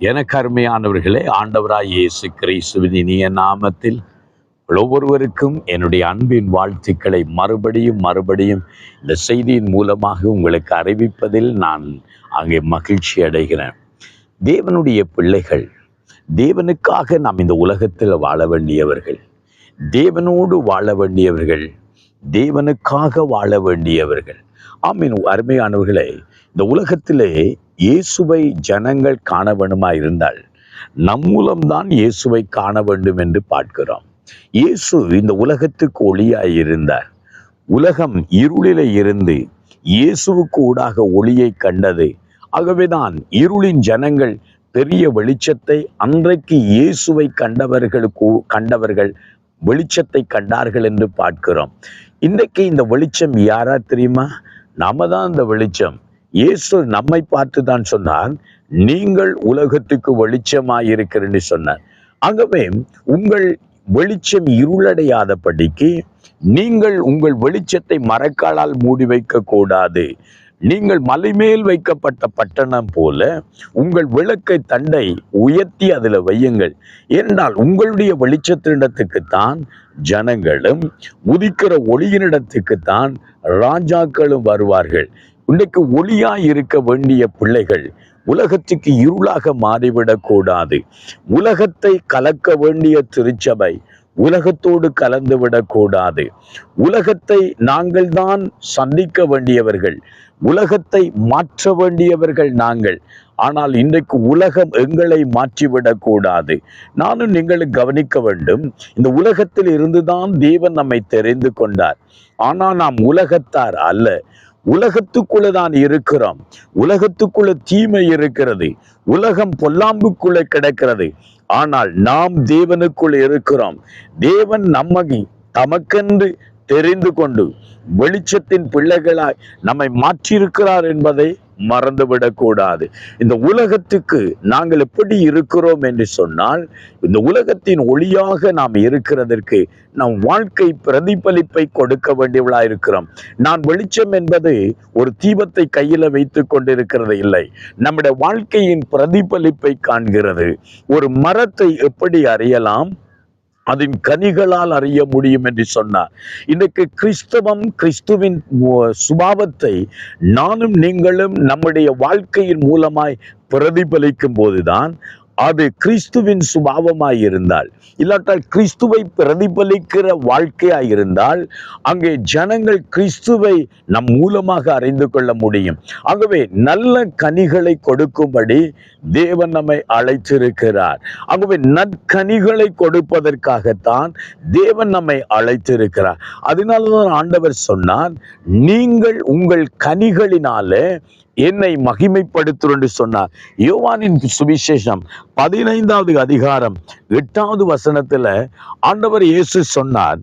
எனக்கு அருமையானவர்களே ஆண்டவராய் இயேசு கிறிஸ்துவின் இனிய நாமத்தில் ஒவ்வொருவருக்கும் என்னுடைய அன்பின் வாழ்த்துக்களை மறுபடியும் மறுபடியும் இந்த செய்தியின் மூலமாக உங்களுக்கு அறிவிப்பதில் நான் அங்கே மகிழ்ச்சி அடைகிறேன். தேவனுடைய பிள்ளைகள் தேவனுக்காக நாம் இந்த உலகத்தில் வாழ வேண்டியவர்கள் தேவனோடு வாழ வேண்டியவர்கள் தேவனுக்காக வாழ வேண்டியவர்கள். ஆமீன். அருமையானவர்களை இந்த உலகத்திலே இயேசுவை ஜனங்கள் காண வேண்டுமா இருந்தால் நம் மூலம்தான் இயேசுவை காண வேண்டும் என்று பார்க்கிறோம். இயேசு இந்த உலகத்துக்கு ஒளியாய் இருந்தார். உலகம் இருளிலே இருந்து இயேசுவுக்கு ஊடாக ஒளியை கண்டது. ஆகவேதான் இருளின் ஜனங்கள் பெரிய வெளிச்சத்தை அன்றைக்கு இயேசுவை கண்டவர்களுக்கு கண்டவர்கள் வெளிச்சத்தை கண்டார்கள் என்று பார்க்கிறோம். இன்றைக்கு இந்த வெளிச்சம் யாரா தெரியுமா? நாம தான் இந்த வெளிச்சம். இயேசு நம்மை பார்த்து தான் சொன்னார் நீங்கள் உலகத்துக்கு வெளிச்சமாயிருக்கிறேன்னு சொன்னார். ஆகவே உங்கள் வெளிச்சம் இருளடையாதபடிக்கு நீங்கள் உங்கள் வெளிச்சத்தை மரக்காலால் மூடி வைக்க கூடாது நீங்கள் மலைமேல் வைக்கப்பட்ட பட்டணம் போல உங்கள் விளக்கை தண்டை உயர்த்தி அதில் வையுங்கள். என்றால் உங்களுடைய வெளிச்சத்தினிடத்துக்குத்தான் ஜனங்களும் உதிக்கிற ஒளியினிடத்துக்குத்தான் ராஜாக்களும் வருவார்கள். இன்றைக்கு ஒளியாய் இருக்க வேண்டிய பிள்ளைகள் உலகத்துக்கு இருளாக மாறிவிடக் கூடாது. உலகத்தை கலக்க வேண்டிய திருச்சபை உலகத்தோடு கலந்து விடக்கூடாது உலகத்தை நாங்கள் தான் சந்திக்க வேண்டியவர்கள் உலகத்தை மாற்ற வேண்டியவர்கள் நாங்கள். ஆனால் இன்றைக்கு உலகம் எங்களை மாற்றிவிடக் கூடாது. நானும் நீங்கள் கவனிக்க வேண்டும் இந்த உலகத்தில் இருந்துதான் தேவன் நம்மை தெரிந்து கொண்டார். ஆனால் நாம் உலகத்தார் அல்ல உலகத்துக்குள்ள தான் இருக்கிறோம். உலகத்துக்குள்ள தீமை இருக்கிறது. உலகம் பொல்லாம்புக்குள்ள கிடக்கிறது. ஆனால் நாம் தேவனுக்குள் இருக்கிறோம். தேவன் நம்மை தமக்கென்று தெரிந்து கொண்டு வெளிச்சத்தின் பிள்ளைகளாய் நம்மை மாற்றியிருக்கிறார் என்பதை மறந்துவிடக்கூடாது. இந்த உலகத்துக்கு நாங்கள் எப்படி இருக்கிறோம் என்று சொன்னால் இந்த உலகத்தின் ஒளியாக நாம் இருக்கிறதற்கு நம் வாழ்க்கை பிரதிபலிப்பை கொடுக்க வேண்டியவளா இருக்கிறோம். நான் வெளிச்சம் என்பது ஒரு தீபத்தை கையில வைத்து கொண்டிருக்கிறது இல்லை. நம்முடைய வாழ்க்கையின் பிரதிபலிப்பை காண்கிறது. ஒரு மரத்தை எப்படி அறியலாம் அதன் கனிகளால் அறிய முடியும் என்று சொன்னார். இன்றைக்கு கிறிஸ்தவம் கிறிஸ்துவின் சுபாவத்தை நானும் நீங்களும் நம்முடைய வாழ்க்கையின் மூலமாய் பிரதிபலிக்கும் போதுதான் அது கிறிஸ்துவின் சுபாவமாய் இருந்தால் இல்லாட்டால் கிறிஸ்துவை பிரதிபலிக்கிற வாழ்க்கையாய் இருந்தால் அங்கே ஜனங்கள் கிறிஸ்துவை நம் மூலமாக அறிந்து கொள்ள முடியும். ஆகவே நல்ல கனிகளை கொடுக்கும்படி தேவன் நம்மை அழைத்திருக்கிறார். ஆகவே நற்கனிகளை கொடுப்பதற்காகத்தான் தேவன் நம்மை அழைத்திருக்கிறார். அதனாலதான் ஆண்டவர் சொன்னார் நீங்கள் உங்கள் கனிகளினாலே என்னை மகிமைப்படுத்தும் என்று சொன்னார். யோவானின் சுவிசேஷம் பதினைந்தாவது அதிகாரம் எட்டாவது வசனத்துல ஆண்டவர் இயேசு சொன்னார்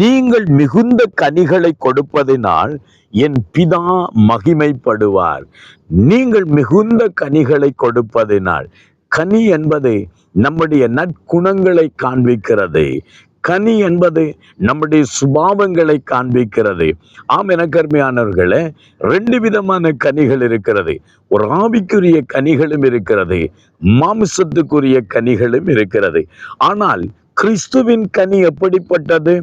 நீங்கள் மிகுந்த கனிகளை கொடுப்பதினால் என் பிதா மகிமைப்படுவார். நீங்கள் மிகுந்த கனிகளை கொடுப்பதினால் கனி என்பது நம்முடைய நற்குணங்களை காண்பிக்கிறது. கனி என்பது நம்முடைய சுபாவங்களை காண்பிக்கிறது. ஆம் எனக்கருமையானவர்களே ரெண்டு விதமான கனிகள் இருக்கிறது. ஒரு ஆவிக்குரிய கனிகளும் இருக்கிறது மாமிசத்துக்குரிய கனிகளும் இருக்கிறது. ஆனால் கிறிஸ்துவின் கனி எப்படிப்பட்டது?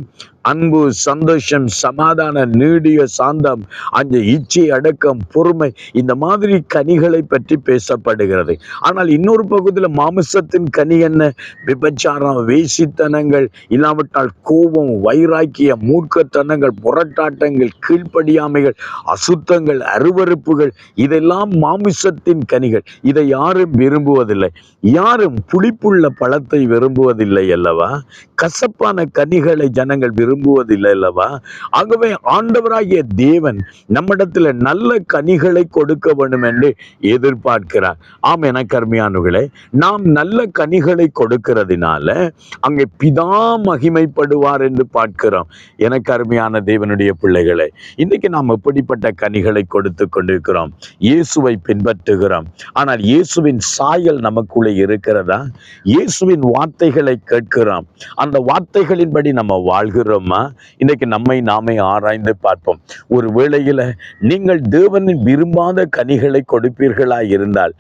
அன்பு சந்தோஷம் சமாதான நீடிய சாந்தம் அந்த இச்சை அடக்கம் பொறுமை இந்த மாதிரி கனிகளை பற்றி பேசப்படுகிறது. ஆனால் இன்னொரு பகுதியில் மாமிசத்தின் கனி என்ன? விபச்சாரம் வேசித்தனங்கள் இல்லாவிட்டால் கோபம் வைராக்கிய மூர்க்கத்தனங்கள் புரட்டாட்டங்கள் கீழ்ப்படியாமைகள் அசுத்தங்கள் அருவறுப்புகள் இதெல்லாம் மாமிசத்தின் கனிகள். இதை யாரும் விரும்புவதில்லை. யாரும் புளிப்புள்ள பழத்தை விரும்புவதில்லை அல்லவா? கசப்பான கனிகளை ஜனங்கள் விரும்புவதில்லை அல்லவா? ஆகவே ஆண்டவராகிய தேவன் நம்மிடத்தில் நல்ல கனிகளை கொடுக்க வேண்டும் என்று எதிர்பார்க்கிறார். ஆம் என கர்மியானுகளே நாம் நல்ல கனிகளை கொடுக்கிறதுனால அங்கே பிதா மகிமைப்படுவார் என்று பார்க்கிறோம் என கருமையான தேவனுடைய பிள்ளைகளை. இன்னைக்கு நாம் எப்படிப்பட்ட கனிகளை கொடுத்து கொண்டிருக்கிறோம்? இயேசுவை பின்பற்றுகிறோம். ஆனால் இயேசுவின் சாயல் நமக்குள்ளே இருக்கிறதா? இயேசுவின் வார்த்தைகளை கேட்கிறோம். அந்த வார்த்தைகளின்படி நம்ம வாழ்கிறோம். சொல்லுங்கம்மா இன்னைக்கு நம்மை நாமே ஆராய்ந்து பார்ப்போம். ஒரு வேளையில நீங்கள் தேவனின் விரும்பாத கனிகளை கொடுப்பீர்களா இருந்தால்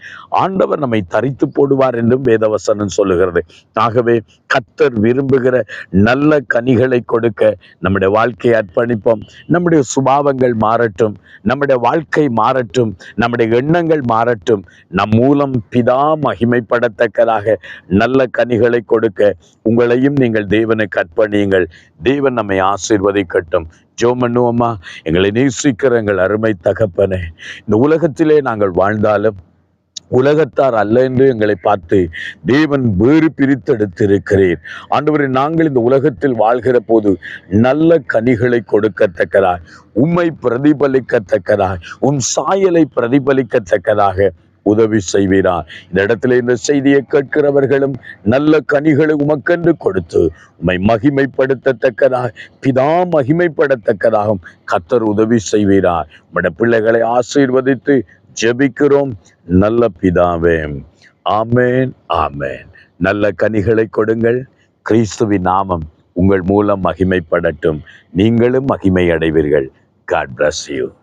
ஆண்டவர் நம்மை தரித்து போடுவார் என்றும் வேதவசனம் சொல்லுகிறது. ஆகவே கத்தர் விரும்புகிற நல்ல கனிகளை கொடுக்க நம்முடைய வாழ்க்கையை அர்ப்பணிப்போம். நம்முடைய சுபாவங்கள் மாறட்டும் நம்முடைய வாழ்க்கை மாறட்டும் நம்முடைய எண்ணங்கள் மாறட்டும். நம் மூலம் பிதா மகிமைப்படத்தக்கதாக நல்ல கனிகளை கொடுக்க உங்களையும் நீங்கள் தேவனுக்கு அர்ப்பணியுங்கள். தேவன் தேவன் நம்மை ஆசீர்வதிக்கட்டும். ஜோம் பண்ணுவோமா எங்களை நேசிக்கிற எங்கள் அருமை தகப்பனே இந்த உலகத்திலே நாங்கள் வாழ்ந்தாலும் உலகத்தார் அல்ல என்று எங்களை பார்த்து தேவன் வேறு பிரித்தெடுத்திருக்கிறீர். ஆண்டவரை நாங்கள் இந்த உலகத்தில் வாழ்கிற போது நல்ல கனிகளை கொடுக்கத்தக்கதாய் உம்மை பிரதிபலிக்கத்தக்கதாய் உன் சாயலை பிரதிபலிக்கத்தக்கதாக உதவி செய்வீரார். இந்த இடத்துல இந்த செய்தியை கேட்கிறவர்களும் நல்ல கனிகளை உமக்கென்று கொடுத்து உம்மை மகிமைப்படுத்தத்தக்கதாக பிதா மகிமைப்படத்தக்கதாகவும் கத்தர் உதவி செய்வீரா உம்முடைய பிள்ளைகளை ஆசீர்வதித்து ஜெபிக்கிறோம். நல்ல பிதாவே ஆமேன் ஆமேன். நல்ல கனிகளை கொடுங்கள். கிறிஸ்துவின் நாமம் உங்கள் மூலம் மகிமைப்படட்டும். நீங்களும் மகிமை அடைவீர்கள் காட் பிளஸ் யூ